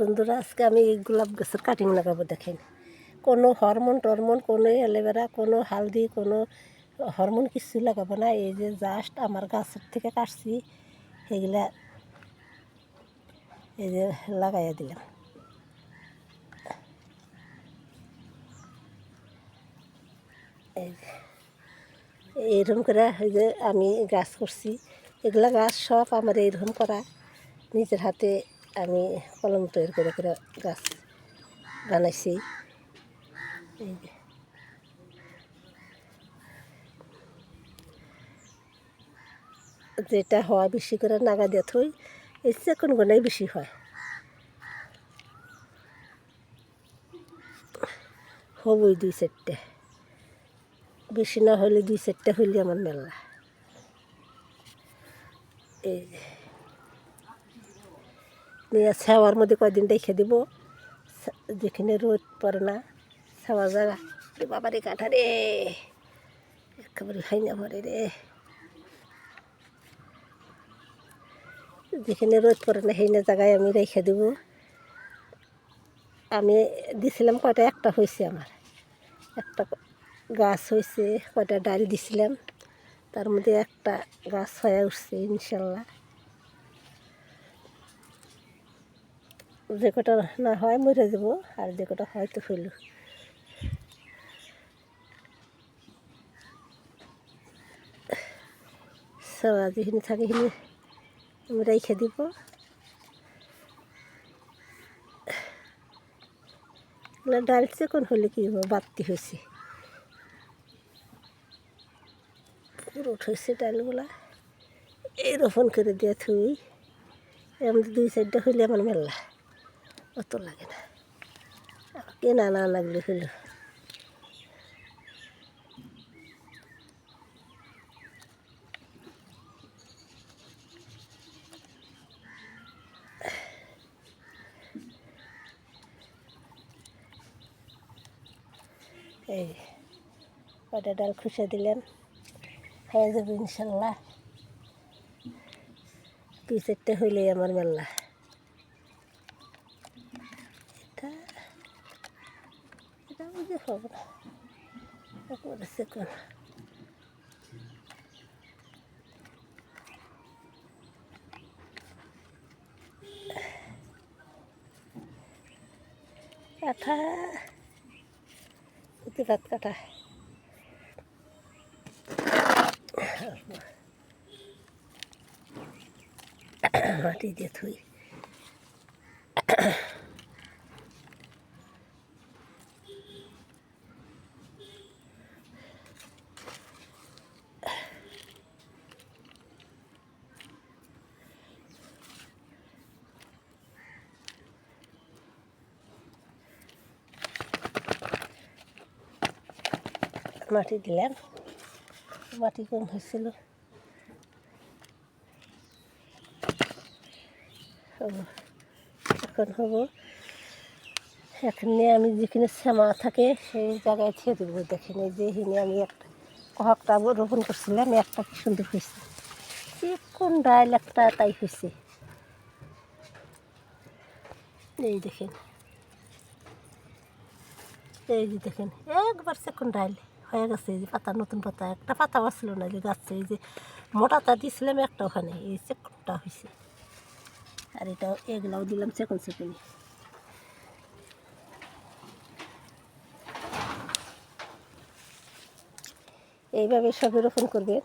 বন্ধুরা, আজকে আমি এই গোলাপ গাছের কাটিং লাগাবো, দেখেন। কোনো হরমোন টরমোন কোনো অ্যালোভেরা কোনো হালদি, কোনো হরমোন কিছু লাগাবো না। এই যে জাস্ট আমার গাছের থেকে কাটছি, এগুলা এই যে লাগাইয়া দিলাম। এইরকম করে এই যে আমি গাছ করছি। এগুলা গাছ সব আমার এইরকম করা, নিজের হাতে আমি কলম তৈরি করে করে গাছ বানাইছি। যেটা হয় বেশি করে নাগা দিয়ে থই, এই চেকন গোনাই বেশি হয়। হবই দুই চারটে। বেশি না হলে দুই চারটে হইলে আমার মেলা। এই নিয়ে ছাওয়ার মধ্যে কয়দিন রেখে দিব। যেখানে রোদ পড়ে না ছাওয়া জায়গা। বাবা রে কাঠা রে। একেবারে খাই না পরে রে। যেখানে রোদ পড়ে না সেই জায়গায় আমি রেখে দেব। আমি দিছিলাম কয়টা, একটা হয়েছে আমার। একটা গাছ হয়েছে কয়টা ডাল দিছিলাম। তার মধ্যে একটা গাছ হয়ে উঠছে, ইনশাল্লাহ। যে কটা না হয় মরে যাব, আর যে কটা হয়তো হইল। সবা যেখানে থাকে আমি রেখে দিব। এগুলা ডাল চেকন হলে কি হব বাড়তি হয়েছে পুরোট হয়েছে ডালগুলা। এই রোপণ করে দিয়ে থুই। এমন দুই চারটা হইলে আমার মেলা। অত লাগে না। কেনা না লাগলে হইল এই কটা ডাল খুশে দিলেন হয়ে যাবে ইনশাল্লাহ। দুই চারটে হইলেই আমার মেলা এটা এটা বুঝে হবে না করেছে কোন কাঠা প্রতিবাদ কাঠা মাটি দিয়ে থুই মাটি দিলাম। মাটি কম হয়েছিল। এখন হব। এখানে আমি যেখানে শ্যামা থাকে, সেই জায়গায় ছেড়ে দেবো। দেখেন এই যে আমি একটা কহকটা রোপণ করছিলাম, একটা কি সুন্দর হয়েছে। কোন ডাল একটা, তাই হয়েছে। এই দেখেন। এই যে দেখেন, একবার সেকেন্ড ডাইল হয়ে গেছে এই যে পাতা, নতুন পাতা। একটা পাতা বাঁচলো না যে গাছে, এই যে মোটাটা দিয়েছিলাম একটা ওখানে। এই চেকটা হয়েছে আর এটা এগুলাও দিলাম চেকন সেকেন্ড এইভাবে সবই রোপণ করবেন।